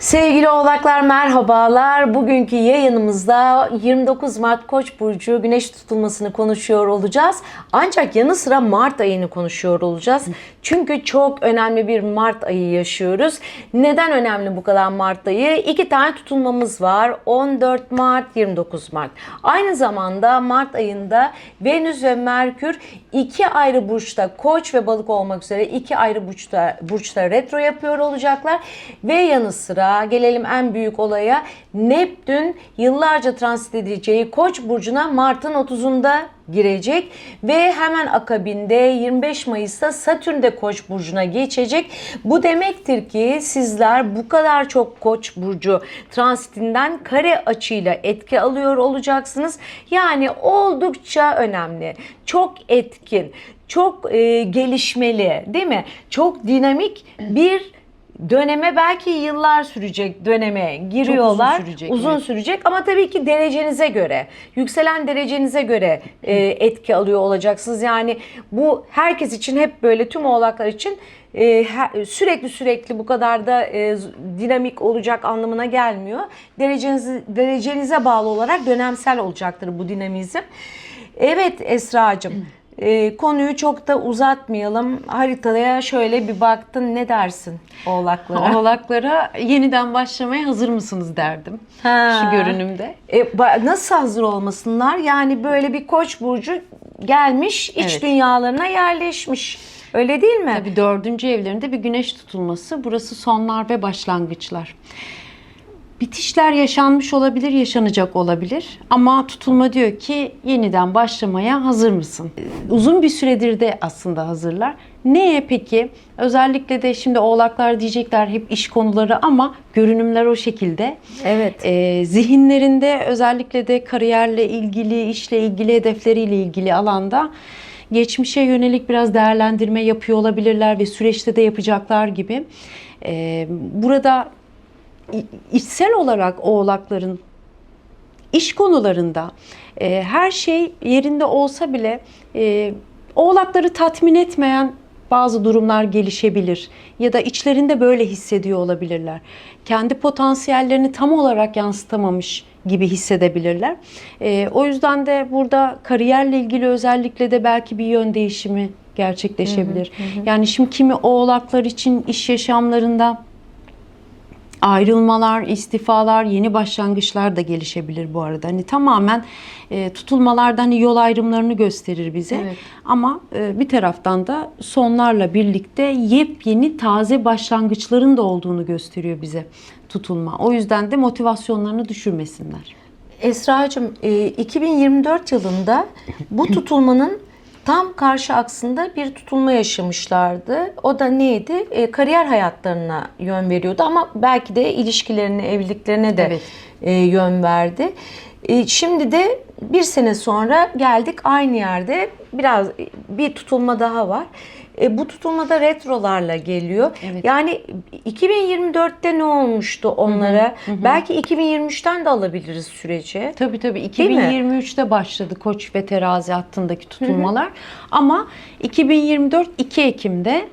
Sevgili oğlaklar merhabalar. Bugünkü yayınımızda 29 Mart Koç burcu güneş tutulmasını konuşuyor olacağız. Ancak yanı sıra Mart ayını konuşuyor olacağız. Çünkü çok önemli bir Mart ayı yaşıyoruz. Neden önemli bu kadar Mart ayı? İki tane tutulmamız var. 14 Mart, 29 Mart. Aynı zamanda Mart ayında Venüs ve Merkür iki ayrı burçta Koç ve Balık olmak üzere iki ayrı burçta, burçta retro yapıyor olacaklar. Ve yanı sıra gelelim en büyük olaya Neptün yıllarca transit edeceği Koç burcuna Mart'ın 30'unda girecek ve hemen akabinde 25 Mayıs'ta Satürn de Koç burcuna geçecek. Bu demektir ki sizler bu kadar çok Koç burcu transitinden kare açıyla etki alıyor olacaksınız. Yani oldukça önemli. Çok etkin, çok e, gelişmeli, değil mi? Çok dinamik bir döneme belki yıllar sürecek döneme giriyorlar. sürecek, Uzun evet. sürecek ama tabii ki derecenize göre, yükselen derecenize göre e, etki alıyor olacaksınız. Yani bu herkes için hep böyle tüm oğlaklar için e, her- sürekli sürekli bu kadar da e, dinamik olacak anlamına gelmiyor. Derecenize, derecenize bağlı olarak dönemsel olacaktır bu dinamizm. Evet Esra'cığım. E, konuyu çok da uzatmayalım. Haritaya şöyle bir baktın ne dersin oğlaklara? Oğlaklara yeniden başlamaya hazır mısınız derdim. Ha. Şu görünümde. E, nasıl hazır olmasınlar? Yani böyle bir koç burcu gelmiş, iç Evet. dünyalarına yerleşmiş. Öyle değil mi? Tabii dördüncü evlerinde bir güneş tutulması. Burası sonlar ve başlangıçlar. Bitişler yaşanmış olabilir, yaşanacak olabilir. Ama tutulma diyor ki yeniden başlamaya hazır mısın? Uzun bir süredir de aslında hazırlar. Neye peki? Özellikle de şimdi oğlaklar diyecekler hep iş konuları ama görünümler o şekilde. Evet. Ee, zihinlerinde özellikle de kariyerle ilgili, işle ilgili, hedefleriyle ilgili alanda geçmişe yönelik biraz değerlendirme yapıyor olabilirler ve süreçte de yapacaklar gibi. Ee, burada içsel olarak oğlakların iş konularında e, her şey yerinde olsa bile e, oğlakları tatmin etmeyen bazı durumlar gelişebilir ya da içlerinde böyle hissediyor olabilirler. Kendi potansiyellerini tam olarak yansıtamamış gibi hissedebilirler. E, o yüzden de burada kariyerle ilgili özellikle de belki bir yön değişimi gerçekleşebilir. Yani şimdi kimi oğlaklar için iş yaşamlarında ayrılmalar, istifalar, yeni başlangıçlar da gelişebilir bu arada. Hani tamamen e, tutulmalarda hani yol ayrımlarını gösterir bize. Evet. Ama e, bir taraftan da sonlarla birlikte yepyeni taze başlangıçların da olduğunu gösteriyor bize tutulma. O yüzden de motivasyonlarını düşürmesinler. Esra'cığım e, 2024 yılında bu tutulmanın tam karşı aksında bir tutulma yaşamışlardı. O da neydi? E, kariyer hayatlarına yön veriyordu ama belki de ilişkilerine, evliliklerine de Evet. e, yön verdi. E, şimdi de bir sene sonra geldik aynı yerde biraz bir tutulma daha var. E, bu tutulmada retrolarla geliyor. Evet. Yani 2024'te ne olmuştu onlara? Belki 2023'ten de alabiliriz süreci. Tabii tabii mi? 2023'te başladı Koç ve Terazi hattındaki tutulmalar. Ama 2024 2 Ekim'de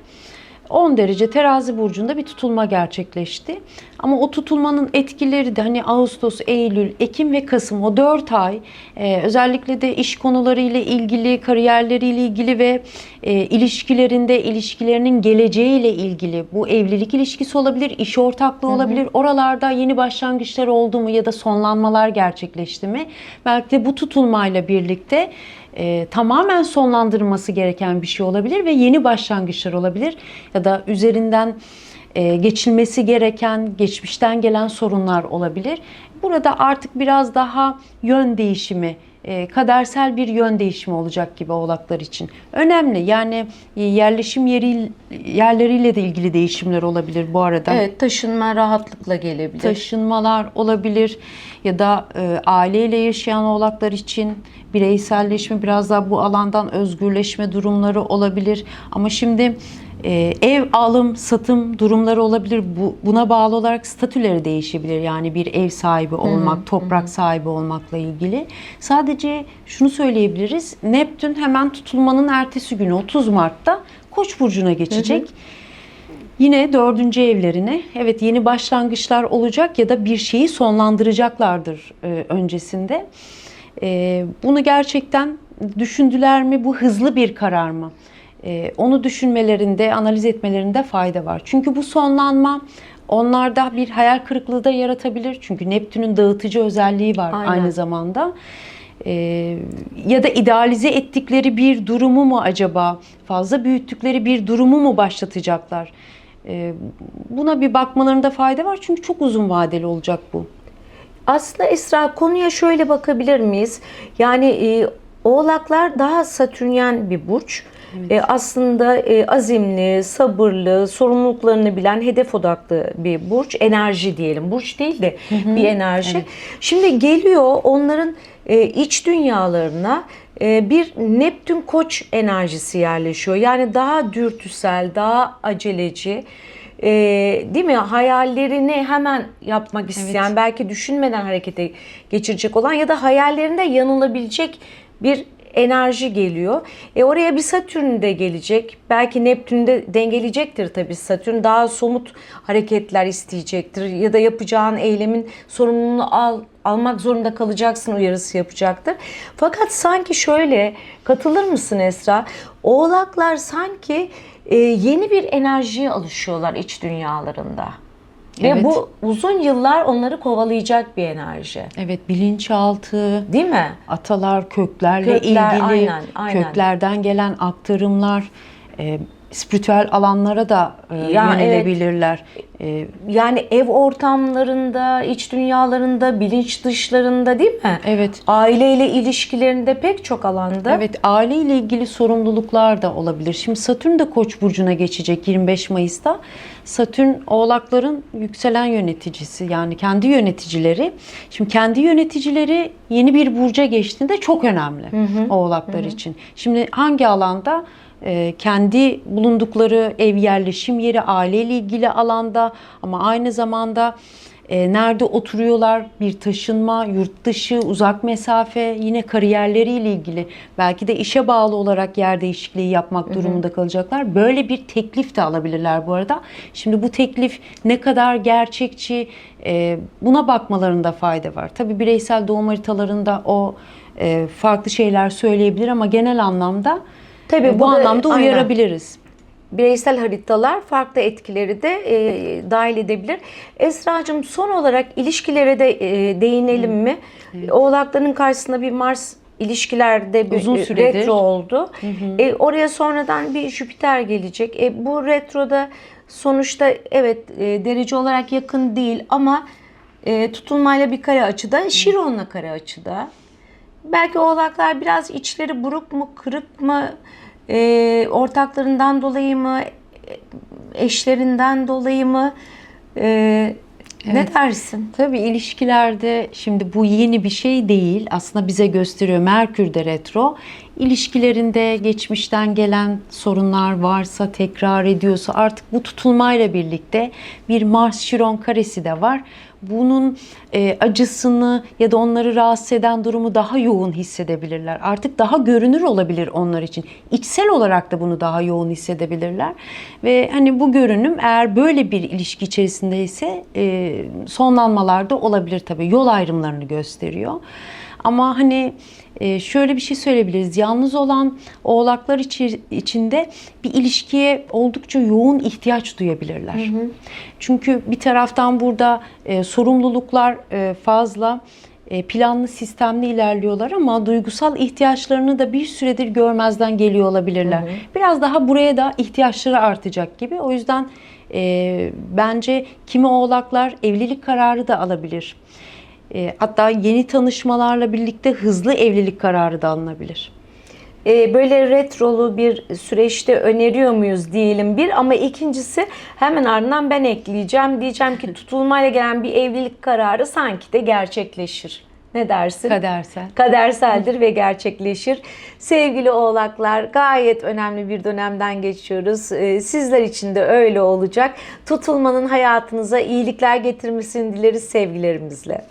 10 derece terazi burcunda bir tutulma gerçekleşti. Ama o tutulmanın etkileri de hani Ağustos, Eylül, Ekim ve Kasım o 4 ay e, özellikle de iş konularıyla ilgili, kariyerleriyle ilgili ve e, ilişkilerinde ilişkilerinin geleceğiyle ilgili bu evlilik ilişkisi olabilir, iş ortaklığı olabilir. Oralarda yeni başlangıçlar oldu mu ya da sonlanmalar gerçekleşti mi? Belki de bu tutulmayla birlikte e, tamamen sonlandırılması gereken bir şey olabilir ve yeni başlangıçlar olabilir ya da üzerinden geçilmesi gereken geçmişten gelen sorunlar olabilir. Burada artık biraz daha yön değişimi, e, kadersel bir yön değişimi olacak gibi oğlaklar için. Önemli yani e, yerleşim yeri yerleriyle de ilgili değişimler olabilir bu arada Evet, taşınma rahatlıkla gelebilir. taşınmalar olabilir ya da e, aileyle yaşayan oğlaklar için bireyselleşme biraz daha bu alandan özgürleşme durumları olabilir. Ama şimdi e, ev alım satım durumları olabilir. Bu, buna bağlı olarak statüleri değişebilir. Yani bir ev sahibi olmak, toprak sahibi olmakla ilgili. Sadece şunu söyleyebiliriz. Neptün hemen tutulmanın ertesi günü 30 Mart'ta Koç burcuna geçecek. Yine dördüncü evlerine evet yeni başlangıçlar olacak ya da bir şeyi sonlandıracaklardır e, öncesinde. E, bunu gerçekten düşündüler mi? Bu hızlı bir karar mı? E, onu düşünmelerinde, analiz etmelerinde fayda var. Çünkü bu sonlanma onlarda bir hayal kırıklığı da yaratabilir. Çünkü Neptün'ün dağıtıcı özelliği var Aynen. aynı zamanda. Ee, ya da idealize ettikleri bir durumu mu acaba fazla büyüttükleri bir durumu mu başlatacaklar? Ee, buna bir bakmalarında fayda var çünkü çok uzun vadeli olacak bu. Aslında Esra konuya şöyle bakabilir miyiz? Yani e, oğlaklar daha satürnyen bir burç. E, aslında e, azimli, sabırlı, sorumluluklarını bilen, hedef odaklı bir burç. Enerji diyelim. Burç değil de bir enerji. Şimdi geliyor onların e, iç dünyalarına e, bir Neptün koç enerjisi yerleşiyor. Yani daha dürtüsel, daha aceleci. e, değil mi? Hayallerini hemen yapmak isteyen, belki düşünmeden harekete geçirecek olan ya da hayallerinde yanılabilecek bir enerji geliyor. E oraya bir Satürn de gelecek. Belki Neptün de dengeleyecektir tabii. Satürn daha somut hareketler isteyecektir ya da yapacağın eylemin sorumluluğunu al almak zorunda kalacaksın uyarısı yapacaktır. Fakat sanki şöyle katılır mısın Esra? Oğlaklar sanki e, yeni bir enerjiye alışıyorlar iç dünyalarında. Ve Evet. bu uzun yıllar onları kovalayacak bir enerji. Evet bilinçaltı, Değil mi? atalar köklerle Kökler, ilgili aynen, aynen. köklerden gelen aktarımlar e, spiritüel alanlara da e, Ya, evet. yönelebilirler. E, Yani ev ortamlarında, iç dünyalarında, bilinç dışlarında değil mi? evet. Aileyle ilişkilerinde pek çok alanda. Evet, aile ile ilgili sorumluluklar da olabilir. Şimdi Satürn de Koç burcuna geçecek 25 Mayıs'ta. Satürn Oğlakların yükselen yöneticisi yani kendi yöneticileri. Şimdi kendi yöneticileri yeni bir burca geçtiğinde çok önemli Oğlaklar için. Şimdi hangi alanda? Ee, kendi bulundukları ev yerleşim yeri, aileyle ilgili alanda ama aynı zamanda e, nerede oturuyorlar, bir taşınma, yurt dışı, uzak mesafe, yine kariyerleriyle ilgili belki de işe bağlı olarak yer değişikliği yapmak durumunda kalacaklar. Böyle bir teklif de alabilirler bu arada. Şimdi bu teklif ne kadar gerçekçi e, buna bakmalarında fayda var. Tabii bireysel doğum haritalarında o e, farklı şeyler söyleyebilir ama genel anlamda Tabii bu, bu da- anlamda aynen. Bireysel haritalar farklı etkileri de e, dahil edebilir. Esra'cığım son olarak ilişkilere de e, değinelim mi? Oğlakların karşısında bir Mars ilişkilerde bir Uzun e, süredir. retro oldu. E, oraya sonradan bir Jüpiter gelecek. E, bu retroda sonuçta evet e, derece olarak yakın değil ama e, tutulmayla bir kare açıda, Şiron'la kare açıda. Belki oğlaklar biraz içleri buruk mu, kırık mı, e, ortaklarından dolayı mı, eşlerinden dolayı mı? E, Ne dersin? Tabii ilişkilerde şimdi bu yeni bir şey değil. Aslında bize gösteriyor Merkür de retro. İlişkilerinde geçmişten gelen sorunlar varsa, tekrar ediyorsa artık bu tutulmayla birlikte bir Mars Şiron karesi de var. Bunun e, acısını ya da onları rahatsız eden durumu daha yoğun hissedebilirler. Artık daha görünür olabilir onlar için. İçsel olarak da bunu daha yoğun hissedebilirler. Ve hani bu görünüm eğer böyle bir ilişki içerisindeyse e, sonlanmalarda olabilir tabii. Yol ayrımlarını gösteriyor. Ama hani e, şöyle bir şey söyleyebiliriz. Yalnız olan oğlaklar içi- içinde bir ilişkiye oldukça yoğun ihtiyaç duyabilirler. Çünkü bir taraftan burada e, sorumluluklar e, fazla planlı sistemli ilerliyorlar ama duygusal ihtiyaçlarını da bir süredir görmezden geliyor olabilirler. Biraz daha buraya da ihtiyaçları artacak gibi. O yüzden e, bence kimi oğlaklar evlilik kararı da alabilir. E, hatta yeni tanışmalarla birlikte hızlı evlilik kararı da alınabilir. E, böyle retrolu bir süreçte öneriyor muyuz diyelim bir ama ikincisi hemen ardından ben ekleyeceğim. Diyeceğim ki tutulmayla gelen bir evlilik kararı sanki de gerçekleşir. Ne dersin? Kadersel. kaderseldir ve gerçekleşir. Sevgili oğlaklar gayet önemli bir dönemden geçiyoruz. Ee, Sizler için de öyle olacak. Tutulmanın hayatınıza iyilikler getirmesini dileriz sevgilerimizle.